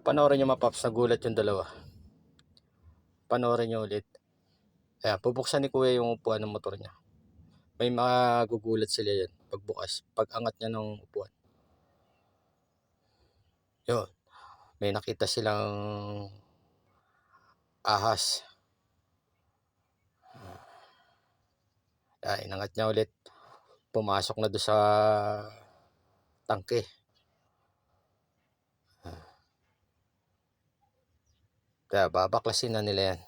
Panoorin nyo mga paps, nagulat yung dalawa. Panoorin nyo ulit. Ayan, bubuksan ni kuya yung upuan ng motor niya. May magugulat sila yan pagbukas, pag angat niya ng upuan. Yun. May nakita silang ahas. Ayan, inangat niya ulit. Pumasok na doon sa tangke. Kaya babaklasin na nila yan.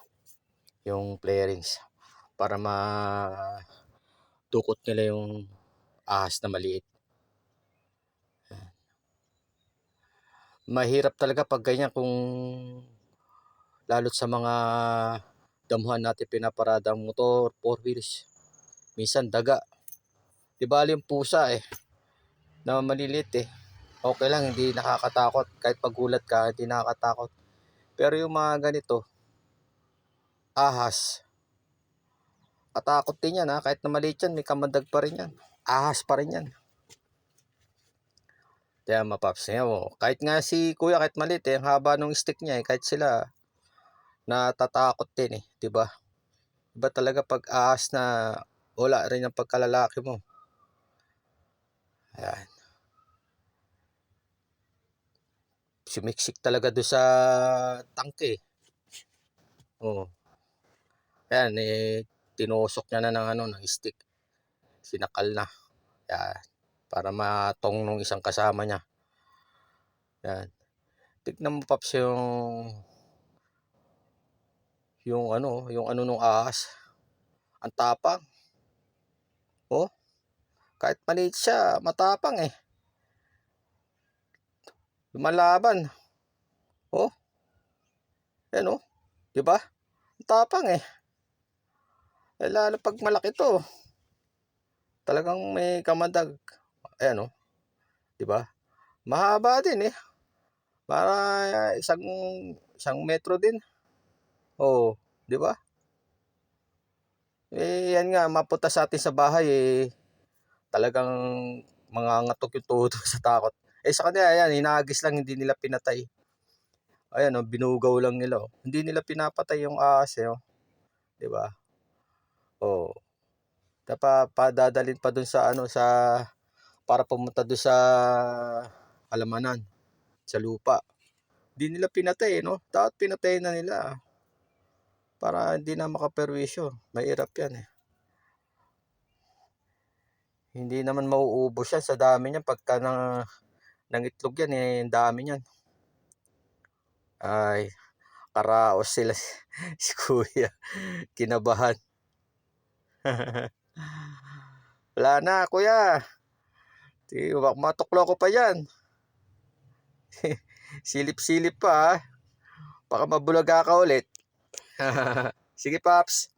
Yung flarings. Para ma dukot nila yung ahas na maliit. Mahirap talaga pag ganyan kung lalo't sa mga damuhan natin pinaparada ang motor, four wheels. Minsan daga. Di ba yung pusa eh. Na maliliit eh. Okay lang, hindi nakakatakot. Kahit pagulat ka, hindi nakakatakot. Pero yung mga ganito, ahas, katakot din yan ha. Kahit na maliit yan, may kamandag pa rin yan. Ahas pa rin yan. Kaya mapaps niya mo. Kahit nga si kuya, kahit maliit eh, ang haba ng stick niya eh, kahit sila natatakot din eh, di ba? Iba talaga pag ahas na wala rin ang pagkalalaki mo. Ayan. Sumiksik talaga doon sa tangke. Oo. Ayan, eh, tinusok niya na ng ano, ng stick. Sinakal na. Ayan. Para matong nung isang kasama niya. Ayan. Tignan mo, Paps, yung yung ano, yung ano nung ahas. Ang tapang. Oh. Kahit maliit siya, matapang eh. Lumalaban. Oh. Yan oh. 'Di ba? Ang tapang eh. Eh, lalo pag malaki to. Talagang may kamandag. Ayan oh. 'Di ba? Mahaba din eh. Para isang isang metro din. Oh, 'di ba? Eh, yan nga, mapunta sa atin sa bahay eh. Talagang mangangatok yung tuhod sa takot. Eh sa kanila, ayan, hinagis lang, hindi nila pinatay. Ayan, oh, binugaw lang nila. Oh. Hindi nila pinapatay yung ahas, eh, oh. 'Di ba? Oh. Dapat padadalin pa dun sa ano sa para pumunta dun sa alamanan sa lupa. Hindi nila pinatay, no? Dapat pinatay na nila. Para hindi na makaperwisyo. Mahirap yan eh. Hindi naman mauubos yan sa dami niyan pagka nang nangitlog yan eh, ang dami niyan. Ay, karaos sila si, kuya. Kinabahan. Wala na, kuya. Di, matuklo ko pa yan. Silip-silip pa, ha? Baka mabulaga ka ulit. Sige, Paps.